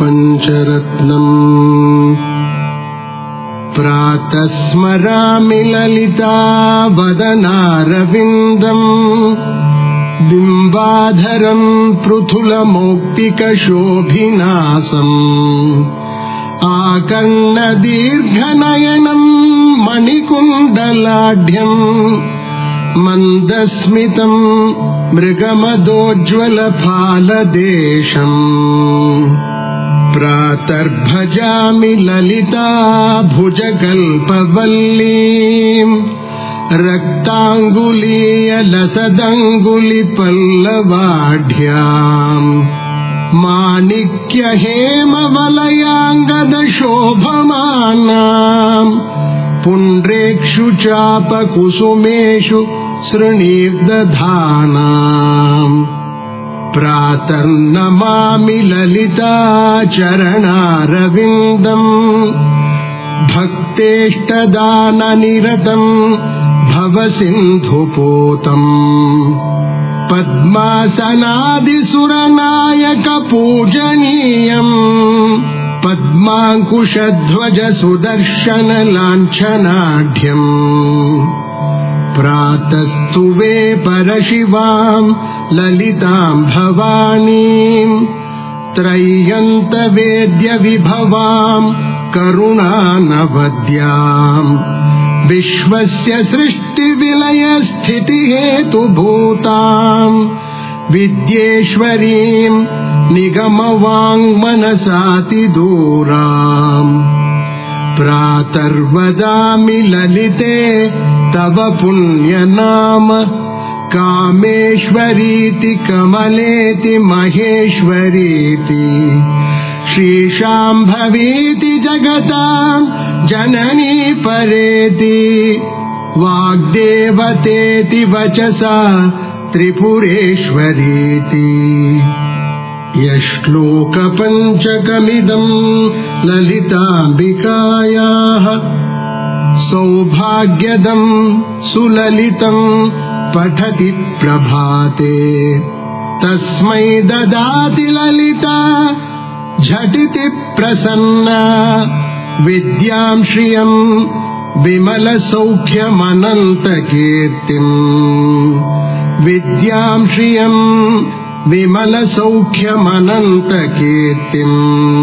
पञ्चरत्नम्। प्रातः स्मरामि ललिता वदनारविन्दम् बिम्बाधरम् पृथुलमौक्तिकशोभिनासम्। आकर्णदीर्घनयनम् मणिकुण्डलाढ्यम्। मन्दस्मितम् मृगमदोज्ज्वलफालदेशम्। प्रातर्भजामि ललिता भुजकल्पवल्लीम् रक्ताङ्गुलीयलसदङ्गुलिपल्लवाढ्याम् माणिक्यहेमवलयाङ्गदशोभमानाम् पुण्ड्रेक्षु चापकुसुमेषु सृणीर्दधानाम् प्रातर्नमामि ललिता चरणारविन्दम् भक्तेष्टदाननिरतम् भवसिन्धुपूतम् पद्मासनादिसुरनायकपूजनीयम् पद्माङ्कुशध्वज सुदर्शन लाञ्छनाढ्यम् प्रातस्तुवे परशिवाम् ललिताम् भवानीम् त्रय्यन्तवेद्यविभवाम् करुणानवद्याम् विश्वस्य सृष्टिविलयस्थितिहेतुभूताम् विद्येश्वरीम् निगमवाङ्मनसातिदूराम् प्रातर्वदामि ललिते तव पुण्यनाम कामेश्वरीति कमलेति महेश्वरीति श्रीशाम्भवीति जगताम् जननी परेति वाग्देवतेति वचसा त्रिपुरेश्वरीति यश्लोकपञ्चकमिदम् ललिताम्बिकायाः सौभाग्यदम् सुललितम् पठति प्रभाते। तस्मै ददाति ललिता झटिति प्रसन्ना। विद्याम् श्रियम् विमलसौख्यमनन्तकीर्तिम्। विद्याम् श्रियम् विमलसौख्यमनन्तकीर्तिम्